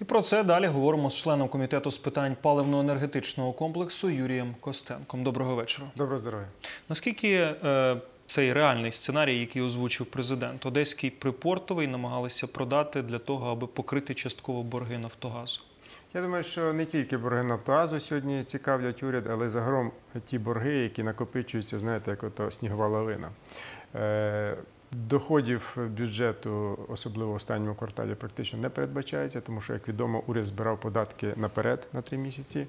І про це далі говоримо з членом комітету з питань паливно-енергетичного комплексу Юрієм Костенком. Доброго вечора. Доброго здоров'я. Наскільки е, цей реальний сценарій, який озвучив президент, Одеський припортовий намагалися продати для того, аби покрити частково борги Нафтогазу? Я думаю, що не тільки борги Нафтогазу сьогодні цікавлять уряд, але загалом ті борги, які накопичуються, знаєте, як ото снігова лавина. Е, Доходів бюджету, особливо в останньому кварталі, практично не передбачається, тому що, як відомо, уряд збирав податки наперед на три місяці.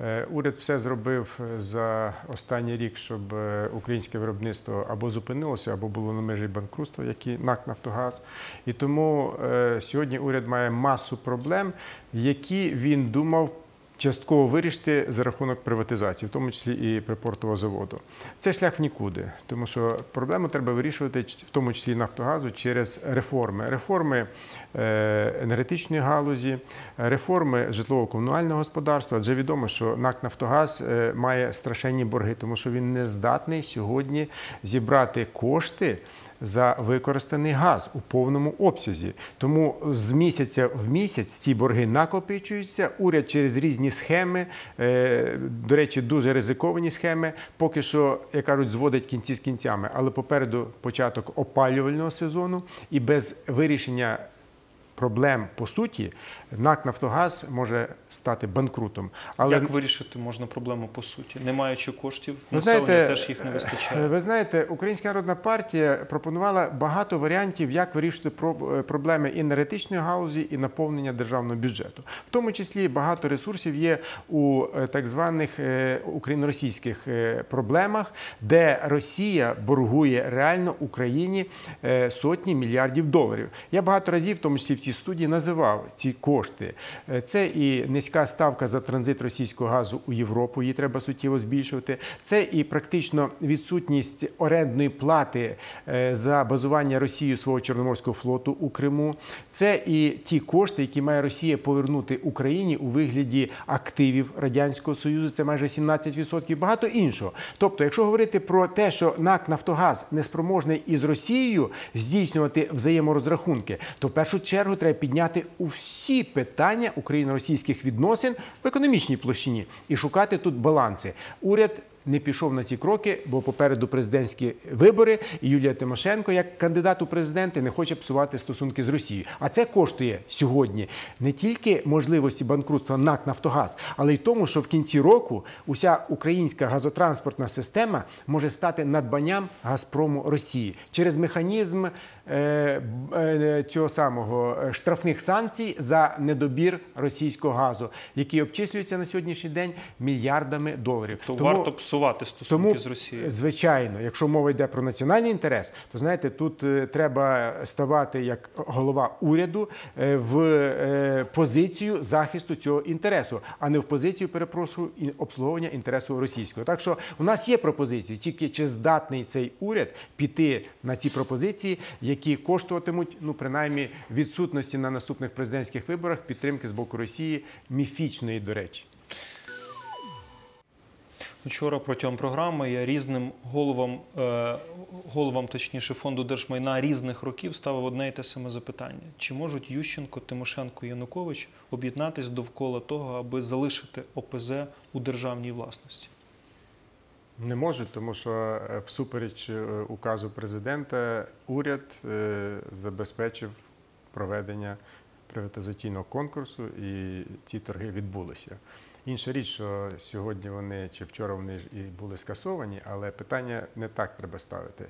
Е, уряд все зробив за останній рік, щоб е, українське виробництво або зупинилося, або було на межі банкрутства, як і НАК Нафтогаз. І тому е, сьогодні уряд має масу проблем, які він думав частково вирішити за рахунок приватизації, в тому числі і припортового заводу. Це шлях в нікуди, тому що проблему треба вирішувати, в тому числі і Нафтогазу, через реформи. Реформи е, енергетичної галузі, реформи житлово-комунального господарства. Адже відомо, що НАК Нафтогаз е, має страшенні борги, тому що він не здатний сьогодні зібрати кошти за використаний газ у повному обсязі. Тому з місяця в місяць ці борги накопичуються. Уряд через різні схеми, е, до речі, дуже ризиковані схеми, поки що, як кажуть, зводить кінці з кінцями. Але попереду початок опалювального сезону і без вирішення. Проблем по суті НАК Нафтогаз може стати банкрутом. Але як вирішити можна проблему по суті, не маючи коштів, ви знаєте, теж їх не вистачає. Ви знаєте, Українська народна партія пропонувала багато варіантів, як вирішити проблеми і енергетичної галузі, і наповнення державного бюджету. В тому числі багато ресурсів є у е, так званих е, україно-російських е, проблемах, де Росія боргує реально Україні сотні мільярдів доларів. Я багато разів, в тому числі в цій студії, називав ці кошти. Це і низька ставка за транзит російського газу у Європу, її треба суттєво збільшувати. Це і практично відсутність орендної плати е, за базування Росією свого Чорноморського флоту у Криму. Це і ті кошти, які має Росія повернути Україні у вигляді активів Радянського Союзу. Це майже 17%, багато іншого. Тобто, якщо говорити про те, що НАК Нафтогаз неспроможний із Росією здійснювати взаєморозрахунки, то в першу чергу треба підняти усі питання україно-російських відносин в економічній площині і шукати тут баланси. Уряд не пішов на ці кроки, бо попереду президентські вибори, і Юлія Тимошенко, як кандидат у президенти, не хоче псувати стосунки з Росією. А це коштує сьогодні не тільки можливості банкрутства НАК Нафтогаз, але й тому, що в кінці року уся українська газотранспортна система може стати надбанням Газпрому Росії через механізм е, е, цього самого е, штрафних санкцій за недобір російського газу, який обчислюється на сьогоднішній день мільярдами доларів. То тому варто псувати стосунки тому, з Росією. Звичайно, якщо мова йде про національний інтерес, то знаєте, тут треба ставати як голова уряду в позицію захисту цього інтересу, а не в позицію перепрошую обслуговування інтересу російського. Так що у нас є пропозиції, тільки чи здатний цей уряд піти на ці пропозиції які коштуватимуть ну принаймні відсутності на наступних президентських виборах підтримки з боку Росії міфічної, до речі. Вчора протягом програми я різним головам, е, головам, точніше, фонду держмайна різних років ставив одне і те саме запитання: чи можуть Ющенко, Тимошенко Янукович об'єднатись довкола того, аби залишити ОПЗ у державній власності? Не можуть, тому що е, всупереч е, указу президента уряд забезпечив проведення приватизаційного конкурсу, і ці торги відбулися. Інша річ, що сьогодні вони чи вчора вони і були скасовані, але питання не так треба ставити.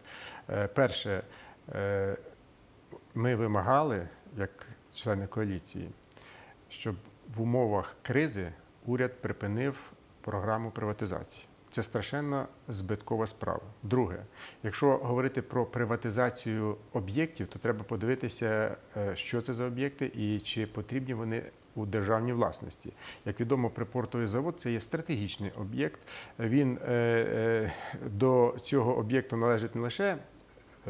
Перше, ми вимагали, як члени коаліції, щоб в умовах кризи уряд припинив програму приватизації. Це страшенно збиткова справа. Друге, якщо говорити про приватизацію об'єктів, то треба подивитися, е, що це за об'єкти і чи потрібні вони у державній власності. Як відомо, припортовий завод це є стратегічний об'єкт. Він е, е, до цього об'єкту належить не лише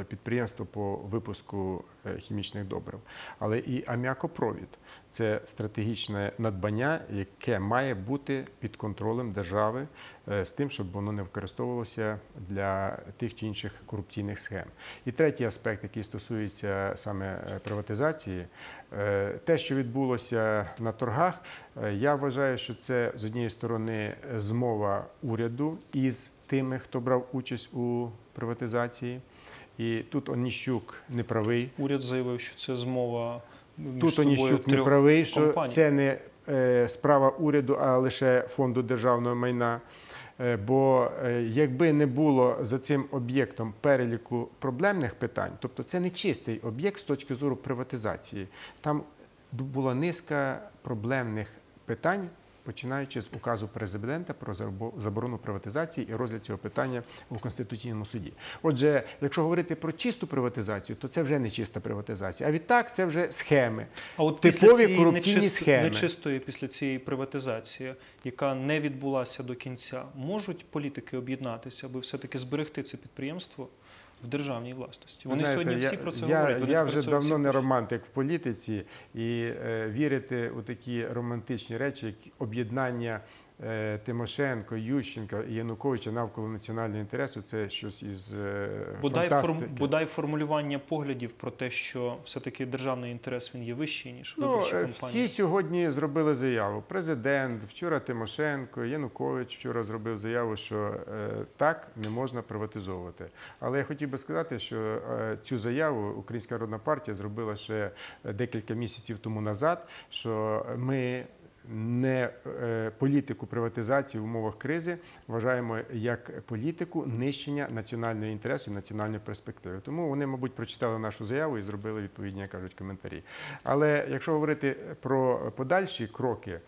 підприємство по випуску е, хімічних добрив, але і аміакопровід це стратегічне надбання, яке має бути під контролем держави е, з тим, щоб воно не використовувалося для тих чи інших корупційних схем. І третій аспект, який стосується саме е, приватизації, е, те, що відбулося на торгах, е, я вважаю, що це з однієї сторони змова уряду із тими, хто брав участь у приватизації. І тут Оніщук не правий. Уряд заявив, що це змова між Тут Оніщук не правий, що компаній. це не е, справа уряду, а лише фонду державного майна. Е, Бо е, якби не було за цим об'єктом переліку проблемних питань, тобто це не чистий об'єкт з точки зору приватизації, там була низка проблемних питань. Починаючи з указу президента про забо- заборону приватизації і розгляд цього питання у конституційному суді. Отже, якщо говорити про чисту приватизацію, то це вже не чиста приватизація. А відтак це вже схеми. А от Типові корупційні нечис- схеми. нечистої після цієї приватизації, яка не відбулася до кінця, можуть політики об'єднатися, аби все-таки зберегти це підприємство в державній власності? Вони Знаєте, сьогодні я, всі про це я, говорять. Вони я вже давно не романтик в політиці і е, вірити у такі романтичні речі, як об'єднання Тимошенко, Ющенка і Януковича навколо національного інтересу. Це щось із е, Бодай, форм, бодай формулювання поглядів про те, що все-таки державний інтерес він є вищий, ніж Ну, виборчі е, всі сьогодні зробили заяву. Президент, вчора Тимошенко, Янукович вчора зробив заяву, що е, так не можна приватизовувати. Але я хотів би сказати, що е, цю заяву Українська Народна партія зробила ще декілька місяців тому назад, що ми. Не е, політику приватизації в умовах кризи вважаємо як політику нищення національного інтересу національної перспективи. Тому вони, мабуть, прочитали нашу заяву і зробили відповідні, як кажуть, коментарі. Але якщо говорити про подальші кроки,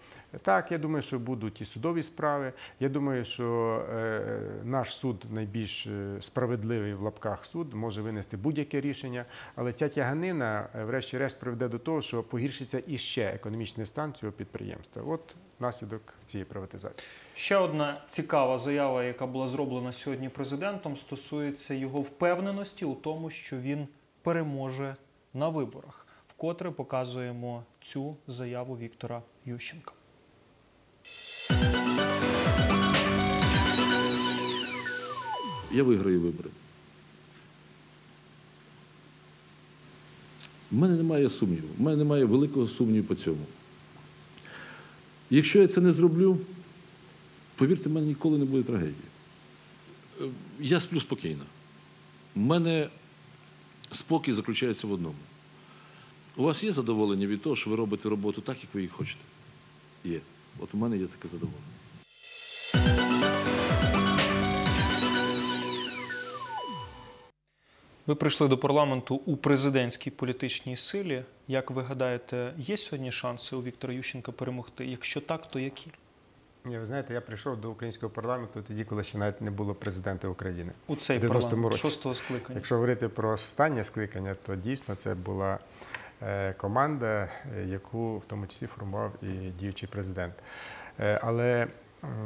так я думаю, що будуть і судові справи. Я думаю, що е, наш суд найбільш е, справедливий в лапках суд може винести будь-яке рішення, але ця тяганина, е, врешті-решт, приведе до того, що погіршиться іще економічний стан цього підприємства. От наслідок цієї приватизації. Ще одна цікава заява, яка була зроблена сьогодні президентом, стосується його впевненості у тому, що він переможе на виборах. Вкотре показуємо цю заяву Віктора Ющенка. Я виграю вибори. У мене немає сумніву. У мене немає великого сумніву по цьому. Якщо я це не зроблю, повірте, в мене ніколи не буде трагедії. Е, Я сплю спокійно. У мене спокій заключається в одному. У вас є задоволення від того, що ви робите роботу так, як ви її хочете? Є. От у мене є таке задоволення. Ви прийшли до парламенту у президентській політичній силі. Як ви гадаєте, є сьогодні шанси у Віктора Ющенка перемогти? Якщо так, то які? Ні, ви знаєте, я прийшов до українського парламенту тоді, коли ще навіть не було президента України. У цей В 90-му парламент році. шостого скликання. Якщо говорити про останнє скликання, то дійсно це була команда, е, яку в тому числі формував і діючий президент. Е, Але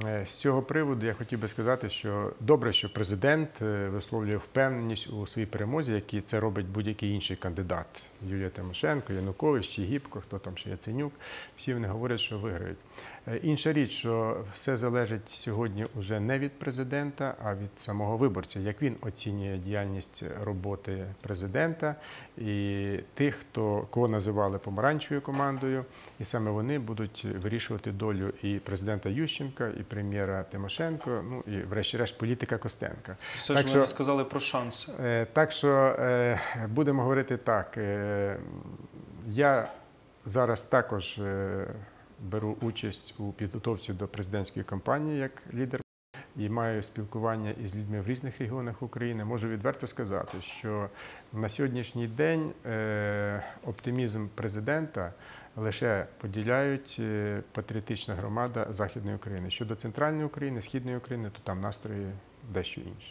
е, з цього приводу я хотів би сказати, що добре, що президент е, висловлює впевненість у своїй перемозі, як і це робить будь-який інший кандидат. Юлія Тимошенко, Янукович, Чігіпко, хто там ще Яценюк. Всі вони говорять, що виграють. Е, Інша річ, що все залежить сьогодні уже не від президента, а від самого виборця, як він оцінює діяльність роботи президента і тих, хто кого називали помаранчевою командою, і саме вони будуть вирішувати долю і президента Ющенка, і прем'єра Тимошенко, ну і врешті-решт політика Костенка. Все Так ж ви що- сказали про шанси. Е, Так що е, будемо говорити так. Е, Я зараз також е, беру участь у підготовці до президентської кампанії як лідер і маю спілкування із людьми в різних регіонах України. Можу відверто сказати, що на сьогоднішній день е, оптимізм президента лише поділяють патріотична громада Західної України. Щодо центральної України, східної України, то там настрої дещо інші.